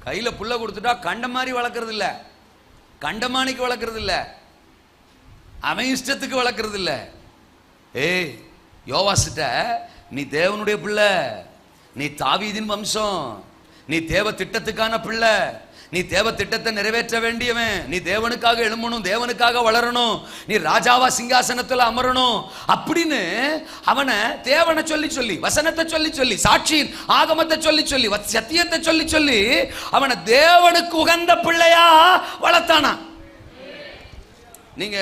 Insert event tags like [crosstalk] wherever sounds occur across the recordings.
கையில் புல்ல கொடுத்துட்டா கண்ட மாதிரி வளர்க்குறது இல்லை கண்டமானிக்கு வளர்க்குறது இல்லை அவன் இஷ்டத்துக்கு வளர்க்குறது இல்லை ஏய் யோவாசிட்ட நீ தேவனுடைய பிள்ளை நீ தாவீதின் வம்சம் நீ தேவ திட்டத்துக்கான பிள்ளை நீ தேவ திட்டத்தை நிறைவேற்ற வேண்டியவன். நீ தேவனுக்காக எழும்பணும் தேவனுக்காக வளரணும். நீ ராஜாவா சிங்காசனத்தில் அமரணும். அப்படின்னு அவனை தேவனை சொல்லி சொல்லி வசனத்தை சொல்லி சொல்லி சாட்சியின் ஆகமத்தை சொல்லி சொல்லி வ- சத்தியத்தை சொல்லி சொல்லி அவனை தேவனுக்கு உகந்த பிள்ளையா வளர்த்தானா? நீங்க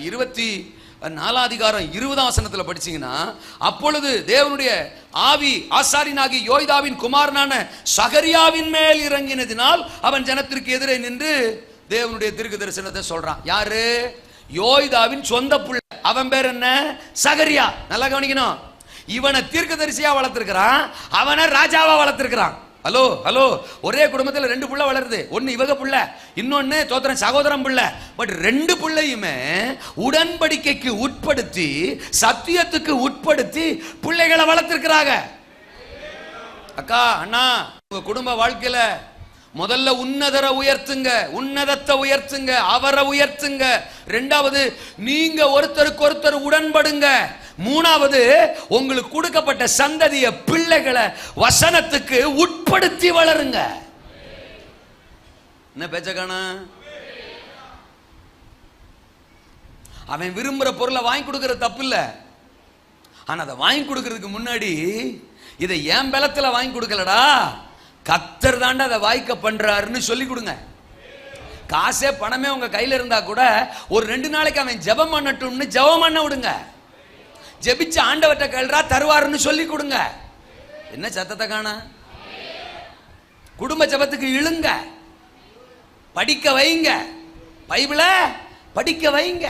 இருபத்தி நாலாதிகாரம் இருபதாம் வசனத்தில் படிச்சீங்கன்னா அப்பொழுது தேவனுடைய ஆவி ஆசாரியனாகி யோய்தாவின் குமாரனான சகரியாவின் மேல் இறங்கினதினால் அவன் ஜனத்திற்கு எதிரே நின்று தேவனுடைய திருக்கு தரிசனத்தை சொல்றான். யாரு? யோய்தாவின் சொந்த புள்ள. அவன் பேர் என்ன? சகரியா. நல்லா கவனிக்கணும். இவனை தீர்க்கதரிசியா வளர்த்திருக்கிறான். அவனை ராஜாவா வளர்த்திருக்கிறான். Hello hello. ஒரே குடும்பத்தில் ரெண்டு புள்ள வளருது. ஒன்று இவக புள்ள இன்னொன்று தோத்திரம் சகோதரன் புள்ள. பட் ரெண்டு பிள்ளையுமே உடன்படிக்கைக்கு உட்படுத்தி சத்தியத்துக்கு உட்படுத்தி பிள்ளைகளை வளர்த்துருக்கிறாங்க. அக்கா அண்ணா உங்க குடும்ப வாழ்க்கையில முதல்ல உன்னதரை உயர்த்துங்க உன்னதத்தை உயர்த்துங்க அவரை உயர்த்துங்க. ரெண்டாவது நீங்க ஒருத்தருக்கு ஒருத்தர் உடன்படுங்க. மூணாவது உங்களுக்கு கொடுக்கப்பட்ட சந்ததிய பிள்ளைகளை வசனத்துக்கு உட்படுத்தி வளருங்க. என்ன பேச்ச காணா? அவன் விரும்புற பொருளை வாங்கி கொடுக்கற தப்பு இல்ல ஆனா அதை வாங்கி கொடுக்கறதுக்கு முன்னாடி இதை என் பலத்தில் வாங்கி கொடுக்கலடா. கத்தர் தாண்டா அதை வாய்க்க பண்றாருன்னு சொல்லி கொடுங்க. காசே பணமே உங்க கையில இருந்தா கூட ஒரு ரெண்டு நாளைக்கு அவன் ஜெபம் பண்ணட்டும்னு ஜெபம் பண்ண விடுங்க. ஜெபிச்சு ஆண்டவர்ட்ட கேள்றா தருவாருன்னு சொல்லி கொடுங்க. என்ன சத்தத்தை காணா? குடும்ப ஜெபத்துக்கு இழுங்க. படிக்க வைங்க. பைபிள படிக்க வைங்க.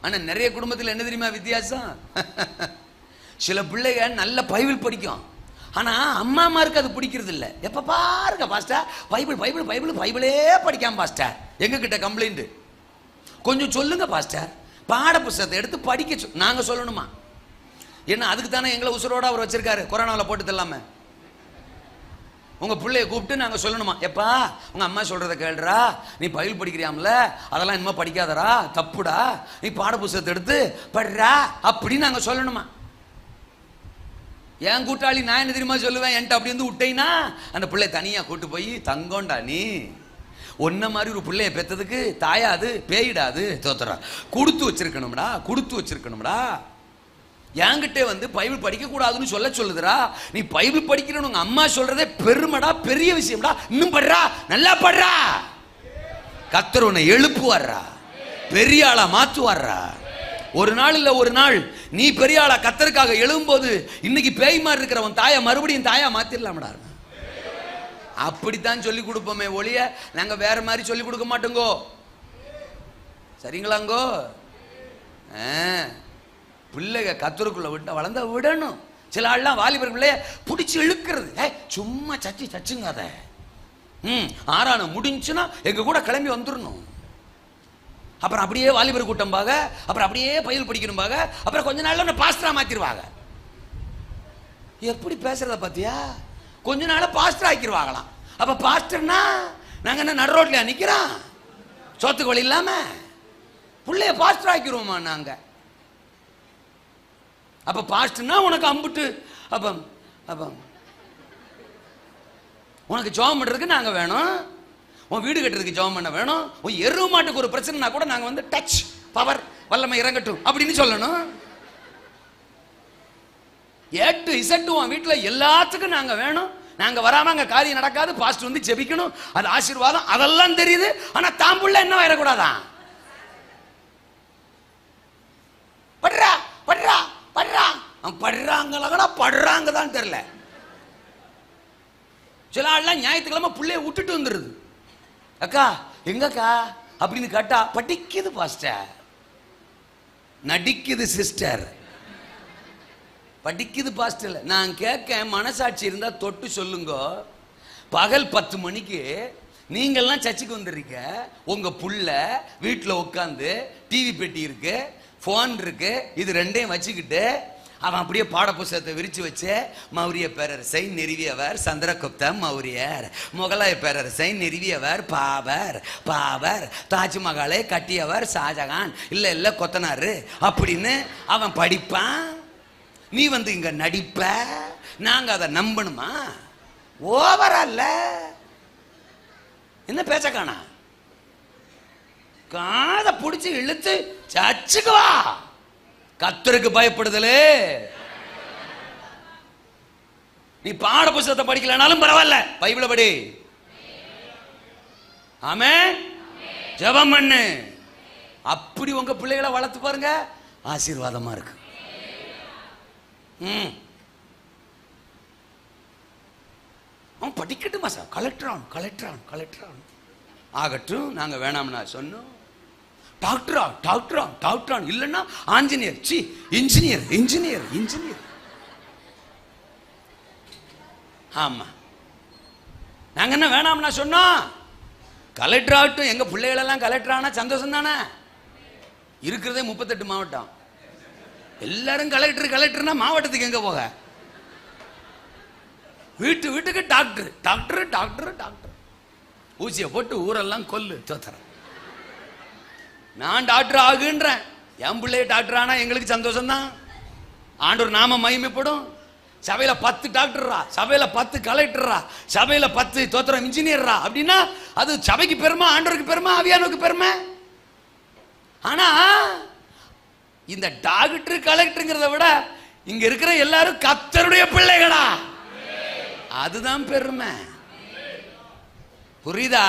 ஆனா நிறைய குடும்பத்தில் என்ன தெரியுமா வித்தியாசம்? [laughs] சில பிள்ளைங்க நல்ல பைபிள் படிக்கும். ஆனா அம்மாமாருக்கு அது பிடிக்கிறது இல்ல. எப்ப பாருங்க பாஸ்டர். பைபிள் பைபிள் பைபிள் பைபிளே படிக்காம பாஸ்டர். எங்க கிட்ட கம்ப்ளைண்ட் கொஞ்சம் சொல்லுங்க பாஸ்டர். பாட புஸ்தகத்தை எடுத்து படிக்க சொ- நாங்க சொல்லணுமா? ஏன்னா அதுக்கு தானே எங்களை உசுரோட அவர் வச்சிருக்காரு? கொரோனாவில் போட்டு தள்ளாம உங்க பிள்ளைய கூப்பிட்டு நாங்க சொல்லணுமா? எப்பா உங்க அம்மா சொல்றத கேளுடா. நீ பயில் படிக்கிறியாம்ல? அதெல்லாம் இனிமே படிக்காதடா. தப்புடா. நீ பாடபுஸ்தத்தை எடுத்து படுறா அப்படின்னு நாங்க சொல்லணுமா? என் கூட்டாளி நான் என்ன தெரியுமா சொல்லுவேன்? என்கிட்ட அப்படி வந்து விட்டேன்னா அந்த பிள்ளை தனியா கூட்டு போய் தங்கோண்டா நீ. ஒன்ன மாதிரி ஒரு பிள்ளைய பெத்ததுக்கு தாயாது பேயிடாது தோத்துறா கொடுத்து வச்சிருக்கணும்டா கொடுத்து வச்சிருக்கணும்டா. என்கிட்ட வந்து பைபிள் படிக்க கூடாதுன்னு சொல்ல சொல்லுதுடா. நீ பைபிள் படிக்கிறன்னு உங்க அம்மா சொல்றதே பெருமடா பெரிய விஷயம்டா. இன்னும் படுறா நல்லா படுறா. கத்தர் உன்னை எழுப்புவார்றா பெரிய ஆளா மாத்துவார்றா ஒரு நாள் இல்ல ஒரு நாள். நீ பெரிய ஆளா கத்தருக்காக எழும்போது இன்னைக்கு பேய் மாதிரி இருக்கிறவன் தாயை மறுபடியும் தாயா மாத்திரலாமடா. அப்படித்தான் சொல்லி கொடுப்போமே ஒழிய நாங்க வேற மாதிரி சொல்லி கொடுக்க மாட்டோங்கோ. சரிங்களாங்கோ? ஆ. பிள்ளைக கத்தருக்குள்ள விட்ட வளர்ந்தா விடணும். சில ஆள்லாம் வாலிபர் பிள்ளைய பிடிச்சி இழுக்கிறது. ஏ சும்மா சச்சி சச்சுங்க அதை. ம் ஆறான முடிஞ்சுன்னா எங்க கூட கிளம்பி வந்துடணும் அப்புறம் அப்படியே வாலிபர் கூட்டம் பாக அப்புறம் அப்படியே பயில் படிக்கணும் பாக அப்புறம் கொஞ்ச நாள்ல உன்னை பாஸ்டரா மாத்திருவாங்க எப்படி பேசுறத பாத்தியா? கொஞ்ச நாள பாஸ்டர் ஆக்கிடுவாங்களாம் அப்ப பாஸ்டர்னா நாங்க என்ன நடு ரோட்லயா நிக்கிறோம்? சோத்துக்கு வழி இல்லாம? பிள்ளைய பாஸ்டர் ஆக்கிடுவோமா நாங்கள் அப்ப பாஸ்டர்னா உனக்கு அம்புட்டு. அப்ப அப்ப உனக்கு ஜோம் பண்றதுக்கு நாங்க வேணும். உன் வீடு கட்டுறதுக்கு ஜோம் பண்ண வேணும். உன் எருவு மாட்டுக்கு ஒரு பிரச்சனைனா கூட நாங்க வந்து டச் பவர் வல்லமை இறங்கட்டும். அப்படின்னு சொல்லணும். ஏட்டு இசட்டு உன் வீட்டுல எல்லாத்துக்கும் நாங்க வேணும். நாங்க வராம அங்க காரியம் நடக்காது. பாஸ்ட் வந்து ஜெபிக்கணும். அது ஆசீர்வாதம். அதெல்லாம் தெரியுது. ஆனா தாம்புள்ள என்ன வரக்கூடாதான் படுறா படுறா படுறா அவன் படுறாங்களா படுறாங்க தான் தெரியல. சில ஆள்லாம் ஞாயிற்றுக்கிழமை பிள்ளைய விட்டுட்டு வந்துடுது அக்கா எங்கக்கா? அப்படின்னு கேட்டா படிக்குது பாஸ்டர் நடிக்குது சிஸ்டர் படிக்குது பாஸ்டர் நான் கேட்க மனசாட்சி இருந்தா தொட்டு சொல்லுங்க. பகல் பத்து மணிக்கு நீங்கள்லாம் சர்ச்சுக்கு வந்துடுறீங்க உங்க புள்ள வீட்டில் உட்காந்து டிவி பெட்டி இருக்கு ஃபோன் இருக்கு இது ரெண்டையும் வச்சுக்கிட்டு அவன் அப்படியே பாடப்புஸ்தகத்தை விரிச்சு வச்சு மௌரிய பேரரசை நிறுவியவர் சந்திரகுப்த மௌரியர். முகலாய பேரரசை நிறுவியவர் பாபர் பாபர். தாஜ்மஹாலை கட்டியவர் ஷாஜகான். இல்ல இல்ல கொத்தனாரு. அப்படின்னு அவன் படிப்பான். நீ வந்து இங்க நடிப்ப. நாங்க அதை நம்பணுமா? ஓவரா இல்ல? என்ன பேச்ச காணா? காதை பிடிச்சி இழுத்து சச்சுக்கு வா. கத்தருக்கு பயப்படுதலே. நீ பாட புஸ்தகத்தை படிக்கலனாலும் பரவாயில்ல. பைபிளை படி. ஆமே ஜெபம் பண்ணு. அப்படி உங்க பிள்ளைகளை வளர்த்து பாருங்க. ஆசீர்வாதமா இருக்கு. ம். அவன் படிக்கட்டுமா சார்? கலெக்டர் ஆகணும் கலெக்டர் ஆகணும் கலெக்டர் ஆகணும். ஆகட்டும் நாங்கள் வேணாம்னா சொன்னோம். டாக்டரா டாக்டரா டாக்டரா இல்லைன்னா ஆஞ்சநேயர். சி இன்ஜினியர் இன்ஜினியர் இன்ஜினியர். ஆமா. நாங்க என்ன வேணாம்னா சொன்னோம் கலெக்டர் ஆகட்டும் எங்க பிள்ளைகளெல்லாம் கலெக்டர் ஆனா சந்தோஷம் தானே? இருக்கிறதே முப்பத்தெட்டு மாவட்டம். எல்லாரும் கலெக்டர் கலெக்டர்னா மாவட்டத்துக்கு எங்க போக? வீட்டு வீட்டுக்கு டாக்டர் டாக்டர் டாக்டர் டாக்டர் ஊசியை போட்டு ஊரெல்லாம் கொல்லு தோத்துறேன். நான் டாக்டர் ஆகுன்றேன். என் பிள்ளைய டாக்டர் ஆனா எங்களுக்கு சந்தோஷம் தான் ஆண்டவர் நாம மகிமைப்படும். சபையில பத்து டாக்டர்ரா சபையில பத்து கலெக்டர்ரா சபையில பத்து தோத்திரம் இன்ஜினியர்ரா. அப்படின்னா அது சபைக்கு பெருமை ஆண்டவருக்கு பெருமை அவியானுக்கு பெருமை. ஆனா இந்த டாக்டர் கலெக்டருங்கிறத விட இங்க இருக்கிற எல்லாரும் கத்தருடைய பிள்ளைகளா. அதுதான் பெருமை. புரியுதா?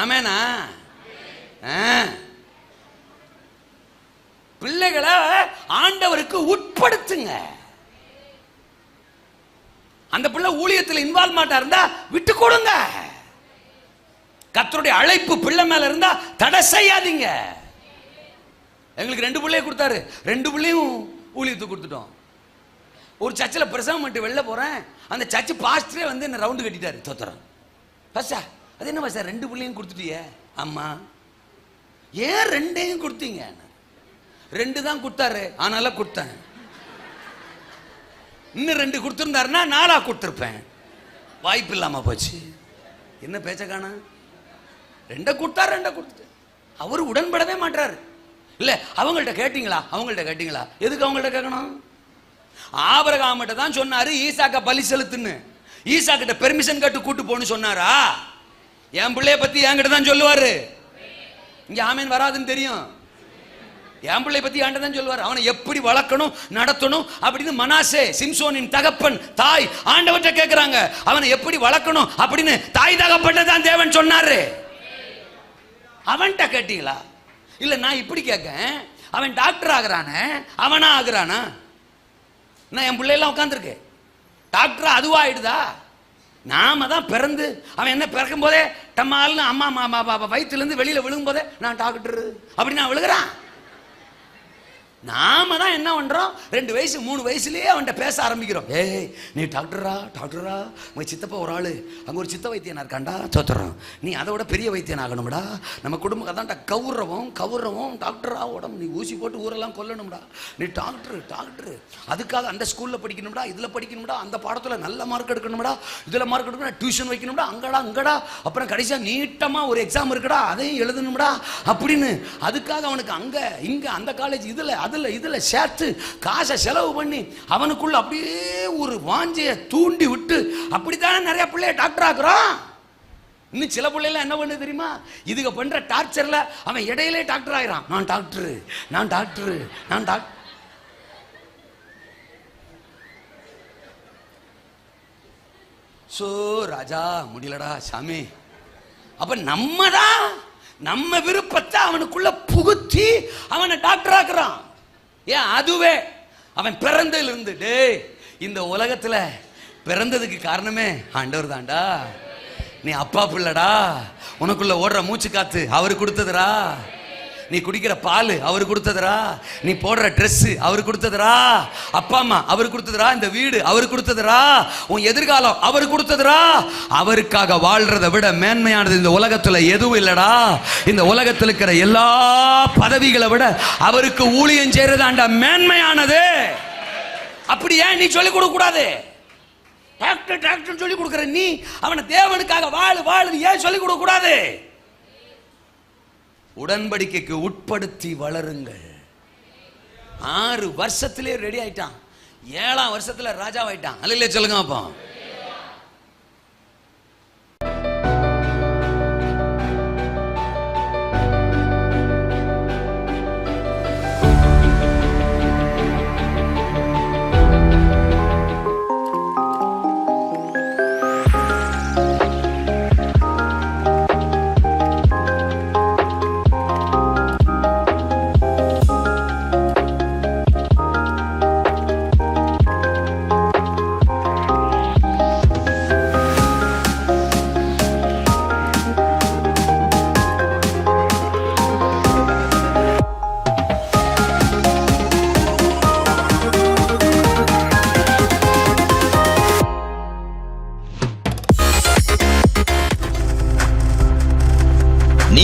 ஆமேனா? பிள்ளைகளை ஆண்டவருக்கு உட்படுத்துங்க. அந்த பிள்ளை ஊழியத்தில் இன்வால்வ்மெண்டா இருந்தா விட்டு கொடுங்க. கத்தருடைய அழைப்பு பிள்ளை மேல இருந்தா தடை செய்யாதீங்க. எங்களுக்கு ரெண்டு பிள்ளைய கொடுத்தாரு. ரெண்டு பிள்ளையும் ஊழியத்துக்கு கொடுத்துட்டோம். ஒரு சர்ச்சில் பிரசவம் மட்டும் வெளில போறேன். அந்த சர்ச்சு பாஸ்டரே வந்து என்ன ரவுண்டு கட்டிட்டாரு. தோத்துறேன். பஸ்ஸா அது என்ன சார்? ரெண்டு பிள்ளையும் கொடுத்துட்டியே. ஆமா. ஏன் ரெண்டையும் கொடுத்தீங்க? ரெண்டு தான் கொடுத்தாரு ஆனால கொடுத்தேன். இன்னும் ரெண்டு கொடுத்துருந்தாருன்னா நாலா கொடுத்துருப்பேன். வாய்ப்பு இல்லாம போச்சு. என்ன பேச்ச காணா? ரெண்டை கொடுத்தாரு ரெண்டை கொடுத்து. அவர் உடன்படவே மாட்டாரு இல்ல அவங்கள்ட்ட கேட்டீங்களா? அவங்கள்ட்ட கேட்டீங்களா? எதுக்கு அவங்கள்ட்ட கேட்கணும்? ஆபரகாமிட்ட தான் சொன்னாரு ஈசாக்க பலி செலுத்துன்னு. ஈசா கிட்ட பெர்மிஷன் கட்டு கூட்டு போன்னு சொன்னாரா? என் பிள்ளைய பத்தி என்கிட்ட தான் சொல்லுவாரு. இங்க ஆமேன் வராதுன்னு தெரியும். என் பிள்ளை பத்தி ஆண்டதான் சொல்லுவார். அவனை எப்படி வளர்க்கணும் நடத்தணும் அப்படின்னு மனாசே சிம்சோனின் தகப்பன் தாய் ஆண்டவற்றை கேட்கிறாங்க அவனை எப்படி வளர்க்கணும் அப்படின்னு தாய் தகப்பட்ட தான் தேவன் சொன்னாரு. அவன்கிட்ட கேட்டீங்களா? இல்ல நான் இப்படி கேட்கேன். அவன் டாக்டர் ஆகுறானே அவனா ஆகுறானா? நான் என் பிள்ளையெல்லாம் உட்காந்துருக்கு டாக்டர் அதுவா ஆயிடுதா? நாம தான் பிறந்து அவன் என்ன பிறக்கும் போதே தம்மால்னு அம்மா மாமா பாப்பா வயிற்றுலேருந்து வெளியில விழுகும் போதே நான் டாக்டர். அப்படி நான் விழுகிறான். நாம தான் என்ன பண்றோம்? ரெண்டு வயசு மூணு வயசுலயே அவன்கிட்ட பேச ஆரம்பிக்கிறோம். ஏய் நீ டாக்டரா? டாக்டரா? உங்க சித்தப்பா ஒரு ஆளு. அங்க ஒரு சித்த வைத்தியனா இருக்காண்டா சோத்துறோம் நீ அதை விட பெரிய வைத்தியன் ஆகணும்டா. நம்ம குடும்ப அதான்டா கவுறவும் கவுறவும் டாக்டரா உடம்பு. நீ ஊசி போட்டு ஊரெல்லாம் கொல்லணும்டா. நீ டாக்டர் டாக்டர். அதுக்காக அந்த ஸ்கூல்ல படிக்கணும்டா இதுல படிக்கணும்டா அந்த பாடத்துல நல்ல மார்க் எடுக்கணும்டா இதுல மார்க் எடுக்கணும் டியூஷன் வைக்கணும்டா அங்கடா அங்கடா அப்புறம் கடைசியா நீட்டமா ஒரு எக்ஸாம் இருக்குடா அதையும் எழுதணும்டா அப்படின்னு. அதுக்காக அவனுக்கு அங்க இங்க அந்த காலேஜ் இதுல அதில் இதுல சேர்த்து காசை செலவு பண்ணி அவனுக்குள்ள அப்படியே ஒரு வாஞ்சியை தூண்டி விட்டு அப்படித்தானே நிறைய பிள்ளைய டாக்டர் ஆக்குறான்? இன்னும் சில பிள்ளைலாம் என்ன பண்ணுது தெரியுமா? இதுக பண்ற டார்ச்சர்ல அவன் இடையிலே டாக்டர் ஆயிரான் நான் டாக்டர் நான் டாக்டர் நான் டாக்டர் சோ ராஜா முடியலடா சாமி. அப்ப நம்ம தான் நம்ம விருப்பத்தை அவனுக்குள்ள புகுத்தி அவனை டாக்டர் ஆக்குறான். ஏன் அதுவே. அவன் பிறந்ததுல இருந்து டேய் இந்த உலகத்துல பிறந்ததுக்கு காரணமே ஆண்டவர் தான்டா. நீ அப்பா பிள்ளடா. உனக்குள்ள ஓடுற மூச்சு காத்து அவர் கொடுத்ததுடா. நீ குடிக்கிற பால் அவர் கொடுத்ததுரா நீ போடுற ட்ரெஸ்ஸு அவர் கொடுத்ததுரா அப்பா அம்மா அவர் கொடுத்ததுரா இந்த வீடு அவர் கொடுத்ததுரா உன் எதிர்காலம் அவர் கொடுத்ததுரா அவருக்காக வாழ்றதை விட மேன்மையானது இந்த உலகத்தில் எதுவும் இல்லடா. இந்த உலகத்தில் இருக்கிற எல்லா பதவிகளை விட அவருக்கு ஊழியம் செய்யறதாண்டா மேன்மையானது. அப்படி ஏன் நீ சொல்லிக் கொடுக்க கூடாது? டாக்டர் டாக்டர் சொல்லி கொடுக்குற நீ அவனை தேவனுக்காக வாழு வாழு ஏன் சொல்லி கொடுக்க கூடாது? உடன்படிக்கைக்கு உட்படுத்தி வளருங்கள். ஆறு வருஷத்திலே ரெடி ஆயிட்டான். ஏழாம் வருஷத்துல ராஜாவாயிட்டான். அல்ல சொல்லுங்க அப்போ.